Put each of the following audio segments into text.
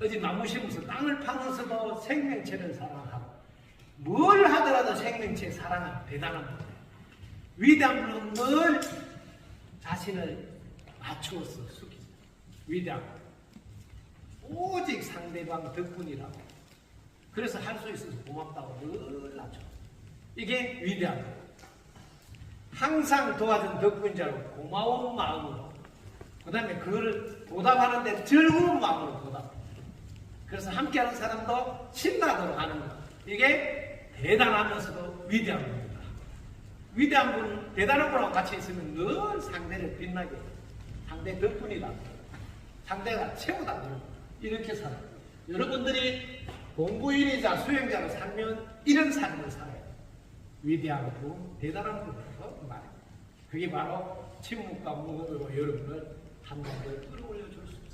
어디 심어서 땅을 파면서도 생명체를 사랑하고 뭘 하더라도 생명체 사랑하는 대단한 분이에요. 위대한 분은 늘 자신을 맞추어서 숙이죠. 위대한 분. 오직 상대방 덕분이라고. 그래서 할 수 있어서 고맙다고 늘 하죠. 이게 위대한 분. 항상 도와준 덕분자로 고마운 마음으로 그 다음에 그거를 보답하는데 즐거운 마음으로 보답 그래서 함께하는 사람도 신나도록 하는 것 이게 대단하면서도 위대한 분입니다 위대한 분 대단한 분하고 같이 있으면 늘 상대를 빛나게. 상대 덕분이다 상대가 최고다 이렇게 살아요 여러분들이 공부인이자 수행자로 살면 이런 삶을 살아요 위대한 분, 대단한 분이라고 말해요. 그게 바로 침묵과 무음으로 여러분을 한 단계 끌어올려 줄 수 있어요.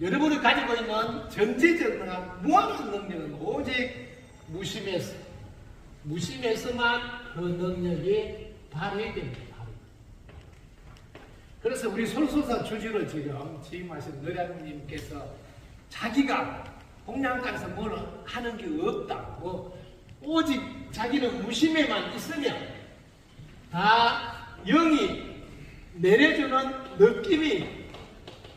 여러분이 가지고 있는 전체적인 무한한 능력은 오직 무심에서, 무심에서만 그 능력이 발휘됩니다. 그래서 우리 솔소사 주주를 지금 지임하신 노량님께서 자기가 공양간에서 뭘 하는 게 없다고 오직 자기는 무심에만 있으면 다 영이 내려주는 느낌이 이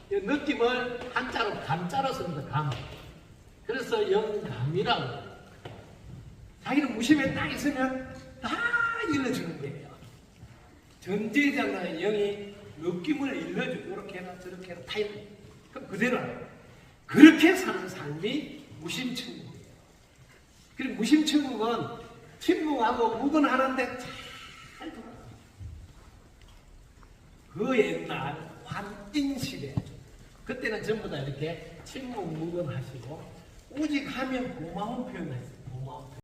느낌을 한자로 감자로 씁니다. 감. 그래서 영감이라고. 자기는 무심에 딱 있으면 다 일러주는 거예요. 전제자는 영이 느낌을 일러주고 이렇게 해라 저렇게 해라 다 일러. 그럼 그대로. 그렇게 사는 삶이 무심천국이에요. 그리고 무심천국은 침묵하고 묵은하는데 잘 돌아. 그 옛날 환인시대 그때는 전부 다 이렇게 침묵 묵은하시고 오직 하면 고마운 표현을 했어요. 고마운 표현.